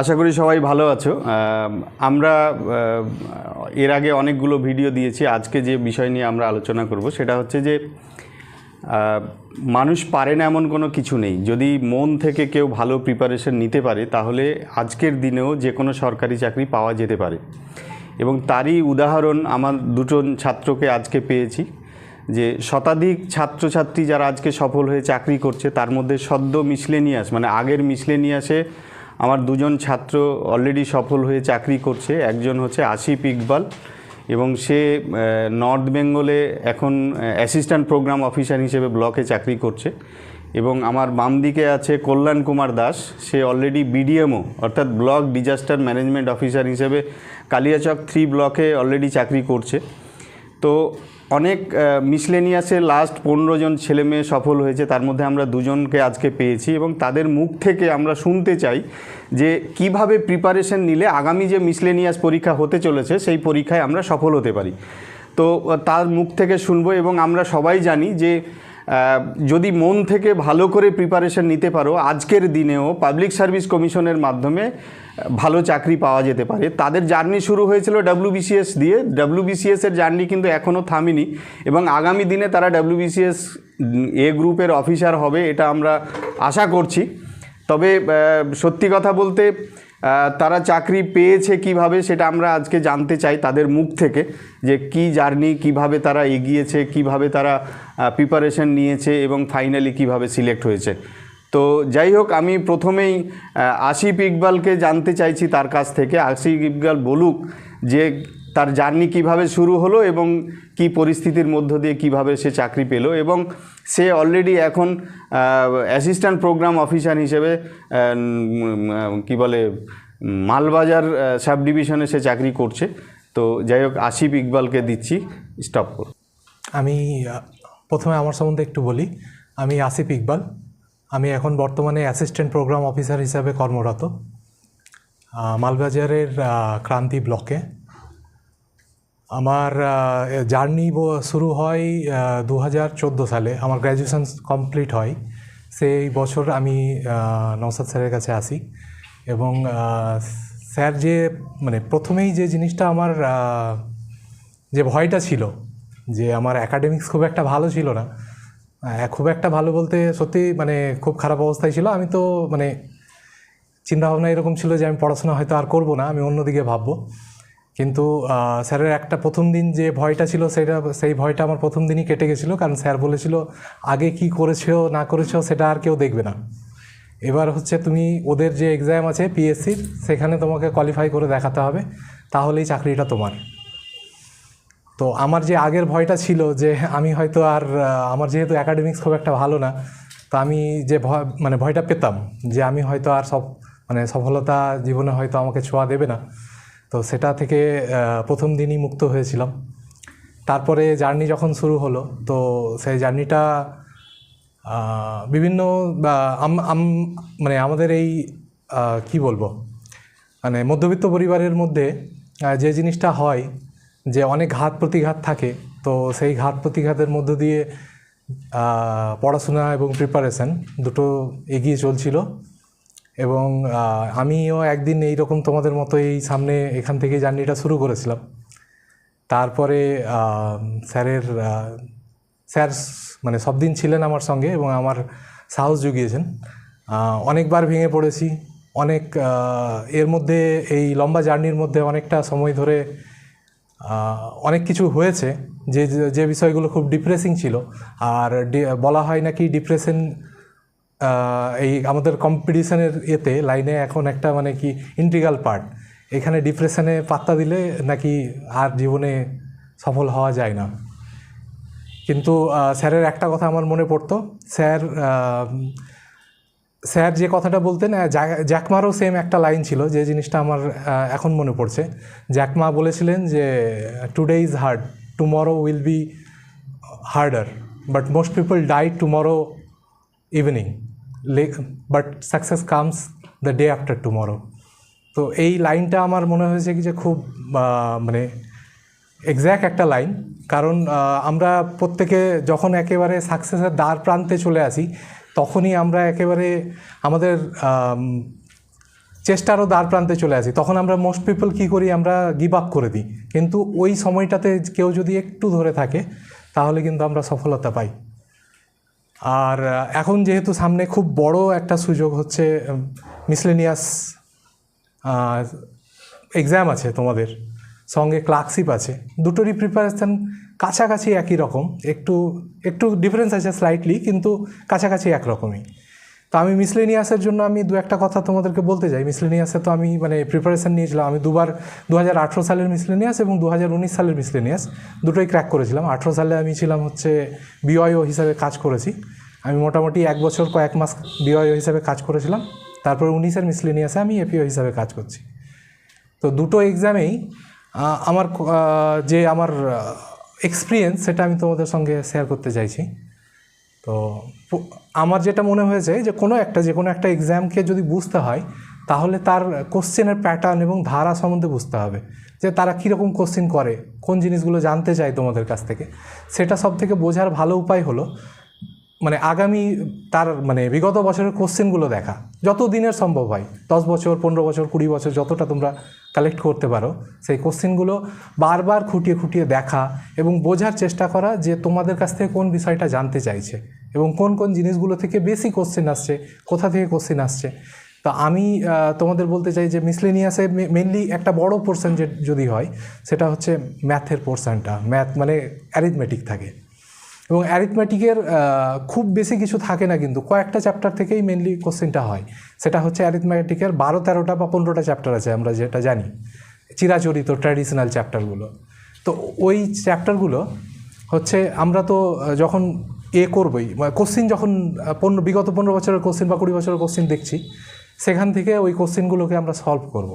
আশা করি সবাই ভালো আছো। আমরা এর আগে অনেকগুলো ভিডিও দিয়েছি। আজকে যে বিষয় নিয়ে আমরা আলোচনা করব সেটা হচ্ছে যে মানুষ পারে না এমন কোনো কিছু নেই। যদি মন থেকে কেউ ভালো প্রিপারেশন নিতে পারে, তাহলে আজকের দিনেও যে কোনো সরকারি চাকরি পাওয়া যেতে পারে। এবং তারই উদাহরণ আমার দুটো ছাত্রকে আজকে পেয়েছি, যে শতাধিক ছাত্রছাত্রী যারা আজকে সফল হয়ে চাকরি করছে, তার মধ্যে সদ্য মিসলেনিয়াস মানে আগের মিসলেনিয়াসে আমার দুজন ছাত্র অলরেডি সফল হয়ে চাকরি করছে। একজন হচ্ছে আসিফ ইকবাল এবং সে নর্থ বেঙ্গলে এখন অ্যাসিস্ট্যান্ট প্রোগ্রাম অফিসার হিসেবে ব্লকে চাকরি করছে। এবং আমার বাম দিকে আছে কল্যাণ কুমার দাস। সে অলরেডি বিডিএমও অর্থাৎ ব্লক ডিজাস্টার ম্যানেজমেন্ট অফিসার হিসেবে কালিয়াচক থ্রি ব্লকে অলরেডি চাকরি করছে। তো অনেক মিসলেনিয়াসে লাস্ট পনেরো জন ছেলে মেয়ে সফল হয়েছে, তার মধ্যে আমরা দুজনকে আজকে পেয়েছি এবং তাদের মুখ থেকে আমরা শুনতে চাই যে কীভাবে প্রিপারেশন নিলে আগামী যে মিসলেনিয়াস পরীক্ষা হতে চলেছে, সেই পরীক্ষায় আমরা সফল হতে পারি। তো তার মুখ থেকে শুনব এবং আমরা সবাই জানি যে যদি মন থেকে ভালো করে প্রিপারেশন নিতে পারো, আজকের দিনেও পাবলিক সার্ভিস কমিশনের মাধ্যমে ভালো চাকরি পাওয়া যেতে পারে। তাদের জার্নি শুরু হয়েছিল ডাব্লিউবিসিএস দিয়ে। ডাব্লিউবিসিএস এর জার্নি কিন্তু এখনও থামেনি এবং আগামী দিনে তারা ডাব্লিউবিসিএস এ গ্রুপের অফিসার হবে, এটা আমরা আশা করছি। তবে সত্যি কথা বলতে তারা চাকরি পেয়েছে কীভাবে সেটা আমরা আজকে জানতে চাই তাদের মুখ থেকে, যে কি জার্নি, কীভাবে তারা এগিয়েছে, কীভাবে তারা প্রিপারেশন নিয়েছে এবং ফাইনালি কীভাবে সিলেক্ট হয়েছে। তো যাই হোক, আমি প্রথমেই আসিফ ইকবালকে জানতে চাইছি তার কাছ থেকে। আশিফ ইকবাল বলুক যে তার জার্নি কীভাবে শুরু হলো এবং কি পরিস্থিতির মধ্য দিয়ে কীভাবে সে চাকরি পেল এবং সে অলরেডি এখন অ্যাসিস্ট্যান্ট প্রোগ্রাম অফিসার হিসেবে কি বলে, মালবাজার সাব ডিভিশনে সে চাকরি করছে। তো যাই হোক, আসিফ ইকবালকে দিচ্ছি স্টপ করো। আমি প্রথমে আমার সম্বন্ধে একটু বলি। আমি আসিফ ইকবাল। আমি এখন বর্তমানে অ্যাসিস্ট্যান্ট প্রোগ্রাম অফিসার হিসাবে কর্মরত মালবাজারের ক্রান্তি ব্লকে। আমার জার্নি শুরু হয় দু হাজার চোদ্দ সালে। আমার গ্র্যাজুয়েশন কমপ্লিট হয়। সেই বছর আমি আহ, নওসাদ স্যারের কাছে আসি। এবং স্যার যে মানে প্রথমেই যে জিনিসটা আমার যে ভয়টা ছিল যে আমার একাডেমিক্স খুব একটা ভালো ছিল না। খুব একটা ভালো বলতে সত্যি মানে খুব খারাপ অবস্থায় ছিল। আমি তো মানে চিন্তাভাবনা এরকম ছিল যে আমি পড়াশোনা হয়তো আর করব না আমি অন্যদিকে ভাববো। কিন্তু স্যারের একটা প্রথম দিন যে ভয়টা ছিল সেটা, সেই ভয়টা আমার প্রথম দিনই কেটে গেছিল। কারণ স্যার বলেছিল, আগে কি করেছ, না করেছ, সেটা আর কেউ দেখবে না। এবার হচ্ছে তুমি, ওদের যে এক্সাম আছে পিএসসির সেখানে তোমাকে কোয়ালিফাই করে দেখাতে হবে। তাহলেই চাকরিটা তোমার। তো আমার যে আগের ভয়টা ছিল যে, আমি হয়তো আর আমার যেহেতু অ্যাকাডেমিক্স খুব একটা ভালো না, তো আমি যে ভয় মানে ভয়টা পেতাম যে, আমি হয়তো আর সব মানে সফলতা জীবনে হয়তো আমাকে ছোঁয়া দেবে না। তো সেটা থেকে প্রথম দিনই মুক্ত হয়েছিলাম। তারপরে জার্নি যখন শুরু হলো, তো সেই জার্নিটা বিভিন্ন মানে আমাদের এই কি বলব মানে মধ্যবিত্ত পরিবারের মধ্যে যে জিনিসটা হয়, যে অনেক ঘাত প্রতিঘাত থাকে, তো সেই ঘাত প্রতিঘাতের মধ্য দিয়ে পড়াশোনা এবং প্রিপারেশন দুটো এগিয়ে চলছিল। এবং আমিও একদিন এই রকম তোমাদের মতো এই সামনে এখান থেকে জার্নিটা শুরু করেছিলাম। তারপরে স্যারের স্যার মানে সব দিন ছিলেন আমার সঙ্গে এবং আমার সাহস জুগিয়েছেন। অনেকবার ভেঙে পড়েছি। অনেক এর মধ্যে এই লম্বা জার্নির মধ্যে অনেকটা সময় ধরে অনেক কিছু হয়েছে। যে, যে- যে বিষয়গুলো খুব ডিপ্রেসিং ছিল। আর বলা হয় নাকি ডিপ্রেশন এই আমাদের কম্পিটিশনের এতে লাইনে এখন একটা মানে কি ইন্টিগ্রাল পার্ট এখানে ডিপ্রেশনে পাত্তা দিলে নাকি আর জীবনে সফল হওয়া যায় না। কিন্তু স্যারের একটা কথা আমার মনে পড়তো। স্যার স্যার যে কথাটা বলতেন জ্যাকমারও সেম একটা লাইন ছিল, যে জিনিসটা আমার এখন মনে পড়ছে। জ্যাকমা বলেছিলেন যে today is hard tomorrow will be harder but most people die tomorrow evening but success comes the day after tomorrow তো এই লাইনটা আমার মনে হয়েছে কি যে খুব মানে এক্স্যাক্ট একটা লাইন। কারণ আমরা প্রত্যেকে যখন একেবারে সাকসেসের দ্বার প্রান্তে চলে আসি, তখনই আমরা একেবারে আমাদের চেষ্টারও দ্বার প্রান্তে চলে আসি। তখন আমরা মোস্ট পিপল কী করি, আমরা গিভ আপ করে দিই। কিন্তু ওই সময়টাতে কেউ যদি একটু ধরে থাকে, তাহলে কিন্তু আমরা সফলতা পাই। আর এখন যেহেতু সামনে খুব বড় একটা সুযোগ হচ্ছে মিসলেনিয়াস এক্সাম আছে তোমাদের, সঙ্গে ক্লার্কশিপ আছে, দুটোরই প্রিপারেশান কাছাকাছি একই রকম, একটু একটু ডিফারেন্স আছে স্লাইটলি কিন্তু কাছাকাছি একরকমই। তো আমি মিসলেনিয়াসের জন্য আমি দু একটা কথা তোমাদেরকে বলতে চাই। মিসলেনিয়াসে তো আমি মানে প্রিপারেশান নিয়েছিলাম। আমি দুবার দু হাজার আঠেরো সালের মিসলেনিয়াস এবং দু হাজার উনিশ সালের মিসলেনিয়াস দুটোই ক্র্যাক করেছিলাম। আঠেরো সালে আমি ছিলাম হচ্ছে বিওআইও হিসাবে কাজ করেছি। আমি মোটামুটি এক বছর কয়েক মাস বিওআইও হিসাবে কাজ করেছিলাম। তারপর উনিশের মিসলেনিয়াসে আমি এপিও হিসাবে কাজ করছি। তো দুটো এক্সামেই আমার যে আমার এক্সপিরিয়েন্স সেটা আমি তোমাদের সঙ্গে শেয়ার করতে চাইছি। তো আমার যেটা মনে হয়েছে যে কোনো একটা, যে কোনো একটা এক্সামকে যদি বুঝতে হয়, তাহলে তার কোশ্চেনের প্যাটার্ন এবং ধারা সম্বন্ধে বুঝতে হবে যে তারা কীরকম কোশ্চেন করে, কোন জিনিসগুলো জানতে চায় তোমাদের কাছ থেকে। সেটা সব থেকে বোঝার ভালো উপায় হলো মানে আগামী তার মানে বিগত বছরের কোশ্চেনগুলো দেখা। যত দিনের সম্ভব হয়, দশ বছর, পনেরো বছর, কুড়ি বছর, যতটা তোমরা কালেক্ট করতে পারো, সেই কোশ্চেনগুলো বারবার খুঁটিয়ে খুঁটিয়ে দেখা এবং বোঝার চেষ্টা করা যে তোমাদের কাছ থেকে কোন বিষয়টা জানতে চাইছে। এবং কোন কোন জিনিসগুলো থেকে বেশি কোশ্চেন আসছে, কোথা থেকে কোশ্চেন আসছে? তো আমি তোমাদের বলতে চাই যে মিসলেনিয়াসে মেনলি একটা বড় পোর্শন যে যদি হয়, সেটা হচ্ছে ম্যাথের পোর্শনটা ম্যাথ মানে অ্যারিথমেটিক থাকে। এবং অ্যারিথমেটিকের খুব বেশি কিছু থাকে না কিন্তু, কয়েকটা চ্যাপ্টার থেকেই মেনলি কোশ্চেনটা হয়। সেটা হচ্ছে অ্যারিথমেটিকের বারো, তেরোটা বা পনেরোটা চ্যাপ্টার আছে, আমরা যেটা জানি। চিরাচরিত ট্র্যাডিশনাল চ্যাপ্টারগুলো তো ওই চ্যাপ্টারগুলো হচ্ছে, আমরা তো যখন এ করবই। কোশ্চিন যখন পনেরো, বিগত পনেরো বছরের কোশ্চিন বা কুড়ি বছরের কোশ্চিন দেখছি, সেখান থেকে ওই কোশ্চিনগুলোকে আমরা সলভ করব।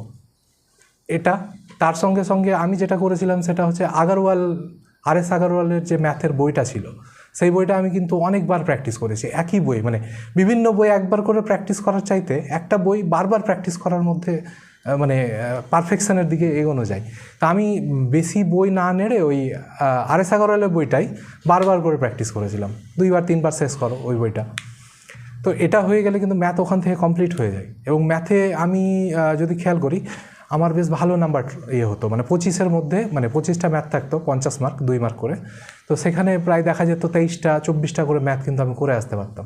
এটা, তার সঙ্গে সঙ্গে আমি যেটা করেছিলাম সেটা হচ্ছে আগারওয়াল আর এস আগারওয়ালের যে ম্যাথের বইটা ছিল, সেই বইটা আমি কিন্তু অনেকবার প্র্যাকটিস করেছি। একই বই মানে বিভিন্ন বই একবার করে প্র্যাকটিস করার চাইতে একটা বই বারবার প্র্যাকটিস করার মধ্যে মানে পারফেকশনের দিকে এগোনো যায়। তা আমি বেশি বই না নেড়ে ওই আর আগারওয়ালের বইটাই বারবার করে প্র্যাকটিস করেছিলাম। দুইবার, তিনবার শেষ করো ওই বইটা। তো এটা হয়ে গেলে কিন্তু ম্যাথ ওখান থেকে কমপ্লিট হয়ে যায়। এবং ম্যাথে আমি যদি খেয়াল করি, আমার বেশ ভালো নাম্বার ইয়ে হতো। মানে পঁচিশের মধ্যে মানে পঁচিশটা ম্যাথ থাকতো, পঞ্চাশ মার্ক দুই মার্ক করে। তো সেখানে প্রায় দেখা যেত তেইশটা, চব্বিশটা করে ম্যাথ কিন্তু আমি করে আসতে পারতাম।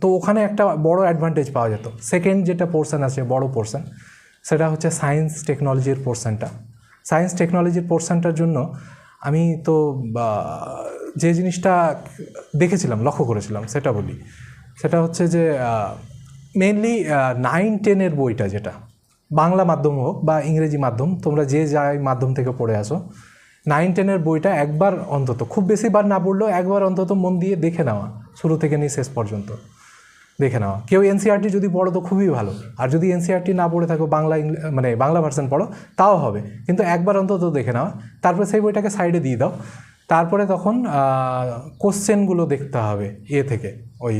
তো ওখানে একটা বড় অ্যাডভান্টেজ পাওয়া যেত। সেকেন্ড যেটা পোর্শন আছে, বড় পোর্শন সেটা হচ্ছে সায়েন্স টেকনোলজির পোর্শনটা সায়েন্স টেকনোলজির পোর্শনটার জন্য আমি তো যে জিনিসটা দেখেছিলাম, লক্ষ্য করেছিলাম, সেটা বলি। সেটা হচ্ছে যে মেনলি নাইন টেনের বইটা যেটা, বাংলা মাধ্যম হোক বা ইংরেজি মাধ্যম, তোমরা যে যাই মাধ্যম থেকে পড়ে আসো নাইন টেনের বইটা একবার অন্তত, খুব বেশিবার না পড়লেও একবার অন্তত মন দিয়ে দেখে নেওয়া। শুরু থেকে নিয়ে শেষ পর্যন্ত। দেখে নেওয়া কেউ এনসিআরটি যদি পড়ো তো খুবই ভালো। আর যদি এনসিআরটি না পড়ে থাকো, বাংলা মানে বাংলা ভার্সন পড়ো, তাও হবে। কিন্তু একবার অন্তত দেখে নেওয়া তারপরে সেই বইটাকে সাইডে দিয়ে দাও। তারপরে তখন কোশ্চেনগুলো দেখতে হবে এ থেকে। ওই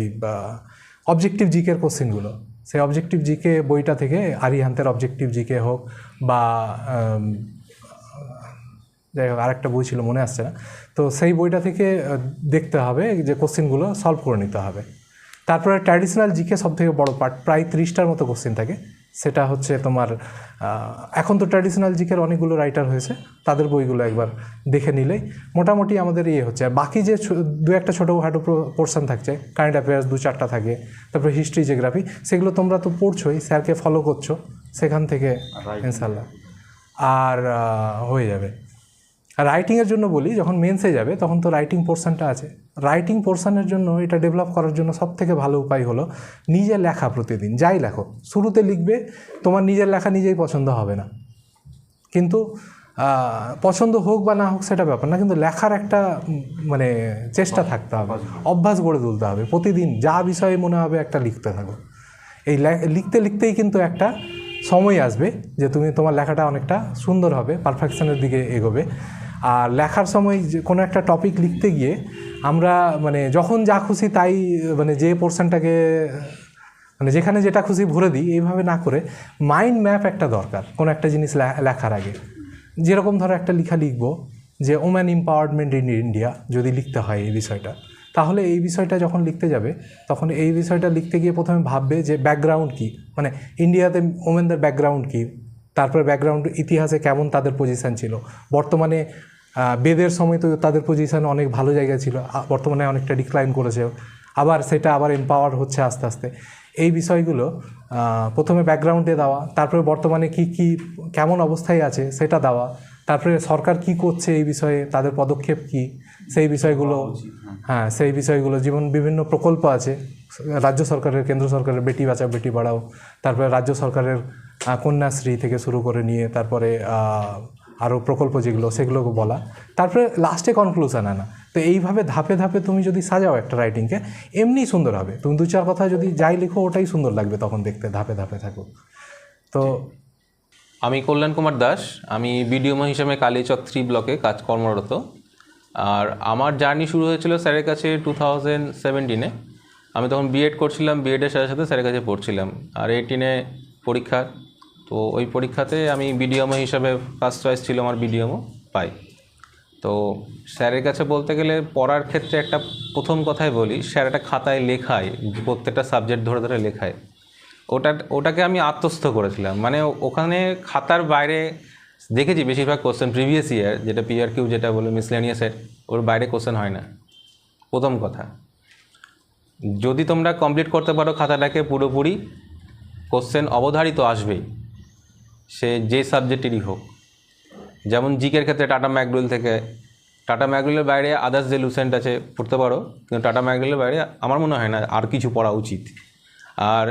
অবজেক্টিভ জিকের কোশ্চেনগুলো সেই অবজেক্টিভ জিকে বইটা থেকে আরিহান্তের অবজেক্টিভ জিকে হোক বা যাই হোক আরেকটা বই ছিল মনে আসছে না। তো সেই বইটা থেকে দেখতে হবে যে কোশ্চেনগুলো সলভ করে নিতে হবে। তারপরে ট্র্যাডিশনাল জিকে সব থেকে বড়ো পার্ট প্রায় ত্রিশটার মতো কোশ্চেন থাকে। সেটা হচ্ছে তোমার এখন তো ট্র্যাডিশনাল জিকের অনেকগুলো রাইটার হয়েছে তাদের বইগুলো একবার দেখে নিলেই। মোটামুটি আমাদের ইয়ে হচ্ছে বাকি যে ছো- দু একটা ছোটোখাটো পোর্শন থাকছে কারেন্ট অ্যাফেয়ার্স দু চারটা থাকে তারপরে হিস্ট্রি জিওগ্রাফি সেগুলো তোমরা তো পড়ছোই স্যারকে ফলো করছ সেখান থেকে ইনশাল্লাহ আর হয়ে যাবে। আর রাইটিংয়ের জন্য বলি, যখন মেন্সে যাবে, তখন তো রাইটিং পোর্শনটা আছে। রাইটিং পোর্শনের জন্য এটা ডেভেলপ করার জন্য সব থেকে ভালো উপায় হলো নিজে লেখা প্রতিদিন। যাই লেখো, শুরুতে লিখবে, তোমার নিজের লেখা নিজেই পছন্দ হবে না। কিন্তু পছন্দ হোক বা না হোক সেটা ব্যাপার না, কিন্তু লেখার একটা মানে চেষ্টা থাকতে হবে। অভ্যাস গড়ে তুলতে হবে। প্রতিদিন যা বিষয়ে মনে হবে একটা লিখতে থাকো। এই লিখতে লিখতেই কিন্তু একটা সময় আসবে যে তুমি তোমার লেখাটা অনেকটা সুন্দর হবে পারফেকশনের দিকে এগোবে। আর লেখার সময় যে কোনো একটা টপিক লিখতে গিয়ে আমরা মানে যখন যা খুশি তাই মানে যে পোর্শনটাকে মানে যেখানে যেটা খুশি ভরে দিই, এইভাবে না করে মাইন্ড ম্যাপ একটা দরকার কোনো একটা জিনিস লেখার আগে। যেরকম ধরো একটা লেখা লিখব যে ওম্যান এম্পাওয়ারমেন্ট ইন ইন্ডিয়া যদি লিখতে হয় এই বিষয়টা, তাহলে এই বিষয়টা যখন লিখতে যাবে, তখন এই বিষয়টা লিখতে গিয়ে প্রথমে ভাববে যে ব্যাকগ্রাউন্ড কী? মানে ইন্ডিয়াতে ওমেনদের ব্যাকগ্রাউন্ড কী? তারপরে ব্যাকগ্রাউন্ড ইতিহাসে কেমন তাদের পজিশান ছিল? বর্তমানে বেদের সময় তো তাদের পজিশন অনেক ভালো জায়গায় ছিল বর্তমানে অনেকটা ডিক্লাইন করেছে। আবার সেটা আবার এম্পাওয়ার হচ্ছে আস্তে আস্তে। এই বিষয়গুলো প্রথমে ব্যাকগ্রাউন্ডে দেওয়া, তারপরে বর্তমানে কি কি, কেমন অবস্থায় আছে সেটা দেওয়া, তারপরে সরকার কি করছে এই বিষয়ে, তাদের পদক্ষেপ কি, সেই বিষয়গুলো হ্যাঁ সেই বিষয়গুলো, যেমন বিভিন্ন প্রকল্প আছে, রাজ্য সরকারের, কেন্দ্র সরকারের বেটি বাঁচাও, বেটি বাড়াও, তারপরে রাজ্য সরকারের কন্যাশ্রী থেকে শুরু করে নিয়ে, তারপরে আরও প্রকল্প যেগুলো, সেগুলোকে বলা। তারপরে লাস্টে কনক্লুশন আনা। তো এইভাবে ধাপে ধাপে তুমি যদি সাজাও একটা রাইটিংকে এমনি সুন্দর হবে। তুমি দু চার কথা যদি যাই লিখো, ওটাই সুন্দর লাগবে তখন দেখতে, ধাপে ধাপে থাকো। তো আমি কল্যাণ কুমার দাস, আমি বিডিওমো হিসেবে কালীচক থ্রি ব্লকে কাজ কর্মরত। আর আমার জার্নি শুরু হয়েছিল স্যারের কাছে টু থাউজেন্ড সেভেন্টিনে আমি তখন বিএড করছিলাম বিএডের সাথে সাথে স্যারের কাছে পড়ছিলাম। আর এইটিনে পরীক্ষা তো ওই পরীক্ষাতে আমি বিডিওমো হিসাবে ফার্স্ট চয়েস ছিল আমার বিডিওমো পাই। তো স্যারের কাছে বলতে গেলে পড়ার ক্ষেত্রে একটা প্রথম কথাই বলি, স্যার একটা খাতায় লেখায়, প্রত্যেকটা সাবজেক্ট ধরে ধরে লেখায়। ওটা, ওটাকে আমি আত্মস্থ করেছিলাম। মানে ওখানে খাতার বাইরে দেখেছি বেশিরভাগ কোশ্চেন প্রিভিয়াস ইয়ার যেটা পিআর কিউ যেটা বলে মিসলেনিয়াসের ওর বাইরে কোশ্চেন হয় না। প্রথম কথা। যদি তোমরা কমপ্লিট করতে পারো খাতাটাকে, পুরোপুরি কোশ্চেন অবধারিত আসবেই। সে যে সাবজেক্টেরই হোক। যেমন জিকের ক্ষেত্রে টাটা ম্যাকডুয়েল থেকে, টাটা ম্যাকডুয়েলের বাইরে আদার্স যে লুসেন্ট আছে পড়তে পারো, কিন্তু টাটা ম্যাকডুয়েলের বাইরে আমার মনে হয় না আর কিছু পড়া উচিত। আর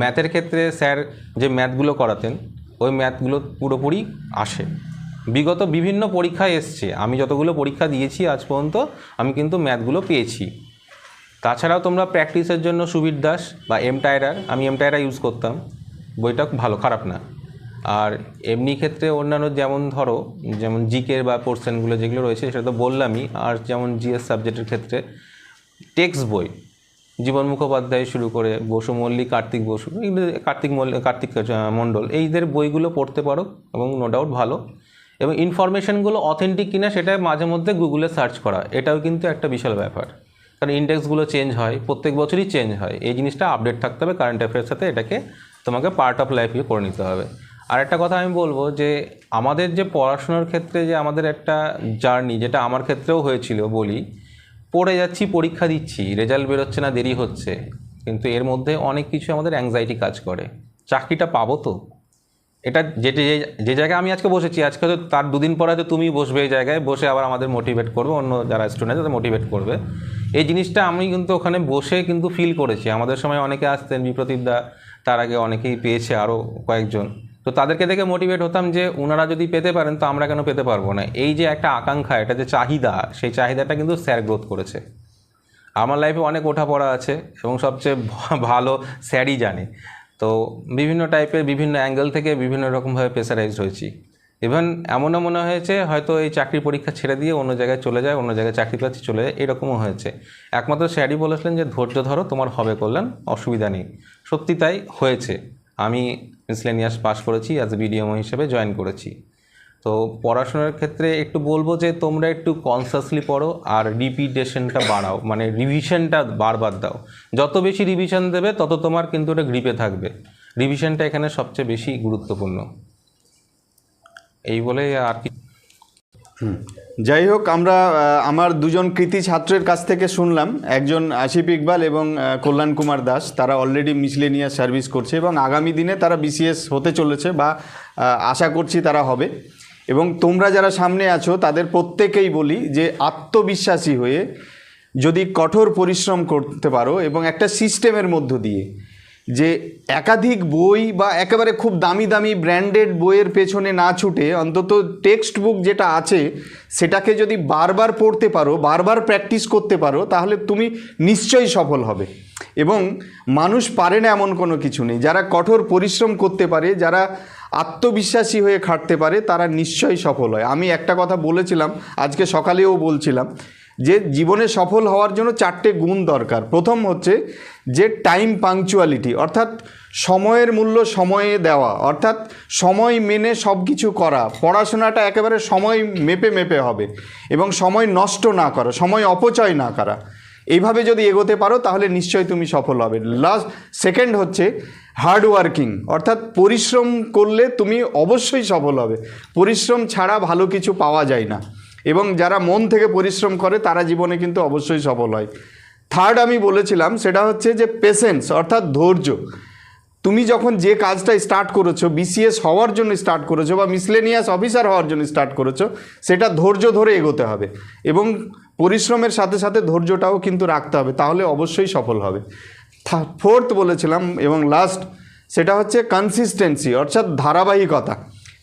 ম্যাথের ক্ষেত্রে স্যার যে ম্যাথগুলো করাতেন, ওই ম্যাথগুলো পুরোপুরি আসে। বিগত বিভিন্ন পরীক্ষায় এসছে। আমি যতগুলো পরীক্ষা দিয়েছি আজ পর্যন্ত, আমি কিন্তু ম্যাথগুলো পেয়েছি। তাছাড়াও তোমরা প্র্যাকটিসের জন্য সুবীর দাস বা এম টায়রার, আমি এম টায়রা ইউজ করতাম, বইটা ভালো, খারাপ না। আর এমনি ক্ষেত্রে অন্যান্য যেমন ধরো, যেমন জিকের বা পোর্শনগুলো যেগুলো রয়েছে, সেটা তো বললামই। আর যেমন জিএস সাবজেক্টের ক্ষেত্রে টেক্সট বই, জীবন মুখোপাধ্যায় শুরু করে, বসু মল্লিক, কার্তিক বসু এগুলো কার্তিক মল্লিক কার্তিক মণ্ডল, এইদের বইগুলো পড়তে পারো এবং নো ডাউট ভালো। এবং ইনফরমেশনগুলো অথেন্টিক কিনা সেটা মাঝে মধ্যে গুগলে সার্চ করা, এটাও কিন্তু একটা বিশাল ব্যাপার। কারণ ইন্ডেক্সগুলো চেঞ্জ হয়, প্রত্যেক বছরই চেঞ্জ হয়, এই জিনিসটা আপডেট থাকতে হবে কারেন্ট অ্যাফেয়ার্সের সাথে এটাকে তোমাকে পার্ট অফ লাইফে করে নিতে হবে। আর একটা কথা আমি বলব যে আমাদের যে পড়াশোনার ক্ষেত্রে যে আমাদের একটা জার্নি, যেটা আমার ক্ষেত্রেও হয়েছিল বলি, পড়ে যাচ্ছি, পরীক্ষা দিচ্ছি, রেজাল্ট বেরোচ্ছে না, দেরি হচ্ছে। কিন্তু এর মধ্যে অনেক কিছু আমাদের অ্যাংজাইটি কাজ করে। চাকরিটা পাবো তো? এটা যেটি যে যে জায়গায় আমি আজকে বসেছি, আজকে তো তার দুদিন পরে হয়তো তুমি বসবে এই জায়গায়, বসে আবার আমাদের মোটিভেট করবে, অন্য যারা স্টুডেন্ট তাদের মোটিভেট করবে। এই জিনিসটা আমি কিন্তু ওখানে বসে কিন্তু ফিল করেছি। আমাদের সময় অনেকে আসতেন বিপ্রতীপ দা, তার আগে অনেকেই পেয়েছে আরও কয়েকজন। তো তাদেরকে দেখে মোটিভেট হতাম যে ওনারা যদি পেতে পারেন, তো আমরা কেন পেতে পারব না? এই যে একটা আকাঙ্ক্ষা, এটা যে চাহিদা, সেই চাহিদাটা কিন্তু স্যার গ্রোথ করেছে। আমার লাইফে অনেক ওঠা পড়া আছে এবং সবচেয়ে ভালো স্যারই জানে। তো বিভিন্ন টাইপের বিভিন্ন অ্যাঙ্গেল থেকে বিভিন্ন রকমভাবে প্রেসারাইজড হয়েছি। ইভেন এমনও মনে হয়েছে, হয়তো এই চাকরি পরীক্ষা ছেড়ে দিয়ে অন্য জায়গায় চলে যায়, অন্য জায়গায় চাকরি পাচ্ছি, চলে যায়, এরকমও হয়েছে। একমাত্র স্যারই বলেছিলেন যে, ধৈর্য ধরো, তোমার হবে করলেন অসুবিধা নেই। সত্যি তাই হয়েছে। আমি মিসলেনিয়াস পাশ করেছি অ্যাজ এ বিডিএমও হিসেবে জয়েন করেছি। তো পড়াশোনার ক্ষেত্রে একটু বলব যে তোমরা একটু কনসাসলি পড়ো আর রিপিটেশনটা বাড়াও মানে রিভিশনটা বারবার দাও। যত বেশি রিভিশন দেবে, তত তোমার কিন্তু ওটা গ্রিপে থাকবে। রিভিশনটা এখানে সবচেয়ে বেশি গুরুত্বপূর্ণ। এই বলে আর কি যাই হোক, আমরা আমার দুজন কৃতি ছাত্রের কাছ থেকে শুনলাম। একজন আশিফ ইকবাল এবং কল্যাণ কুমার দাস, তারা অলরেডি মিসলেনিয়াস সার্ভিস করছে এবং আগামী দিনে তারা বিসিএস হতে চলেছে বা আশা করছি তারা হবে। এবং তোমরা যারা সামনে আছো, তাদের প্রত্যেকেই বলি যে আত্মবিশ্বাসী হয়ে যদি কঠোর পরিশ্রম করতে পারো এবং একটা সিস্টেমের মধ্য দিয়ে যে একাধিক বই বা একেবারে খুব দামি দামি ব্র্যান্ডেড বইয়ের পেছনে না ছুটে অন্তত টেক্সট বুক যেটা আছে, সেটাকে যদি বারবার পড়তে পারো, বারবার প্র্যাকটিস করতে পারো, তাহলে তুমি নিশ্চয়ই সফল হবে। এবং মানুষ পারে না এমন কোনো কিছু নেই। যারা কঠোর পরিশ্রম করতে পারে, যারা আত্মবিশ্বাসী হয়ে খাটতে পারে, তারা নিশ্চয়ই সফল হয়। আমি একটা কথা বলেছিলাম, আজকে সকালেও বলছিলাম যে জীবনে সফল হওয়ার জন্য চারটে গুণ দরকার। প্রথম হচ্ছে যে টাইম পাংচুয়ালিটি অর্থাৎ সময়ের মূল্য সময়ে দেওয়া, অর্থাৎ সময় মেনে সব কিছু করা। পড়াশোনাটা একেবারে সময় মেপে মেপে হবে এবং সময় নষ্ট না করা, সময় অপচয় না করা। এইভাবে যদি এগোতে পারো তাহলে নিশ্চয়ই তুমি সফল হবে। লাস্ট সেকেন্ড হচ্ছে হার্ড ওয়ার্কিং অর্থাৎ পরিশ্রম করলে তুমি অবশ্যই সফল হবে। পরিশ্রম ছাড়া ভালো কিছু পাওয়া যায় না। এবং যারা মন থেকে পরিশ্রম করে, তারা জীবনে কিন্তু অবশ্যই সফল হয়। থার্ড আমি বলেছিলাম, সেটা হচ্ছে যে পেশেন্স অর্থাৎ ধৈর্য। তুমি যখন যে কাজটা স্টার্ট করেছ বিসিএস হওয়ার জন্য স্টার্ট করেছ বা মিসলেনিয়াস অফিসার হওয়ার জন্য স্টার্ট করেছ, সেটা ধৈর্য ধরে এগোতে হবে এবং পরিশ্রমের সাথে সাথে ধৈর্যটাও কিন্তু রাখতে হবে, তাহলে অবশ্যই সফল হবে। ফোর্থ বলেছিলাম এবং লাস্ট সেটা হচ্ছে কনসিস্টেন্সি অর্থাৎ ধারাবাহিকতা।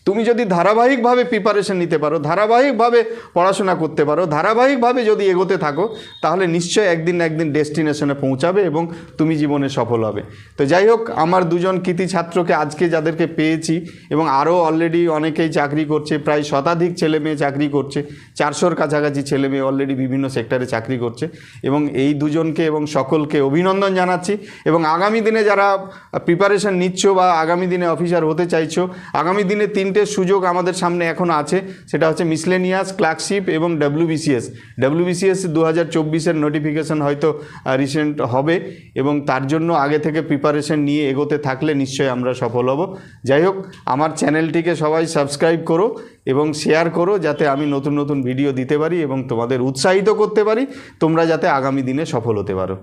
তুমি যদি ধারাবাহিকভাবে প্রিপারেশন নিতে পারো, ধারাবাহিকভাবে পড়াশোনা করতে পারো, ধারাবাহিকভাবে যদি এগোতে থাকো, তাহলে নিশ্চয় একদিন একদিন ডেস্টিনেশনে পৌঁছাবে এবং তুমি জীবনে সফল হবে। তো যাই হোক, আমার দুজন কৃতি ছাত্রকে আজকে যাদেরকে পেয়েছি এবং আরও অলরেডি অনেকেই চাকরি করছে, প্রায় শতাধিক ছেলে মেয়ে চাকরি করছে, চারশোর কাছাকাছি ছেলে মেয়ে অলরেডি বিভিন্ন সেক্টরে চাকরি করছে এবং এই দুজনকে এবং সকলকে অভিনন্দন জানাচ্ছি এবং আগামী দিনে যারা প্রিপারেশন নিচ্ছ বা আগামী দিনে অফিসার হতে চাইছো, আগামী দিনে তিনটে সুযোগ আমাদের সামনে এখন আছে। সেটা হচ্ছে মিসলেনিয়াস, ক্লার্কশিপ এবং ডাব্লিউবিসিএস ডাব্লিউবিসিএস দু হাজার চব্বিশের নোটিফিকেশন হয়তো রিসেন্ট হবে এবং তার জন্য আগে থেকে প্রিপারেশন নিয়ে এগোতে থাকলে নিশ্চয়ই আমরা সফল হব। যাই হোক, আমার চ্যানেলটিকে সবাই সাবস্ক্রাইব করো এবং শেয়ার করো যাতে আমি নতুন নতুন ভিডিও দিতে পারি এবং তোমাদের উৎসাহিত করতে পারি। তোমরা যাতে আগামী দিনে সফল হতে পারো।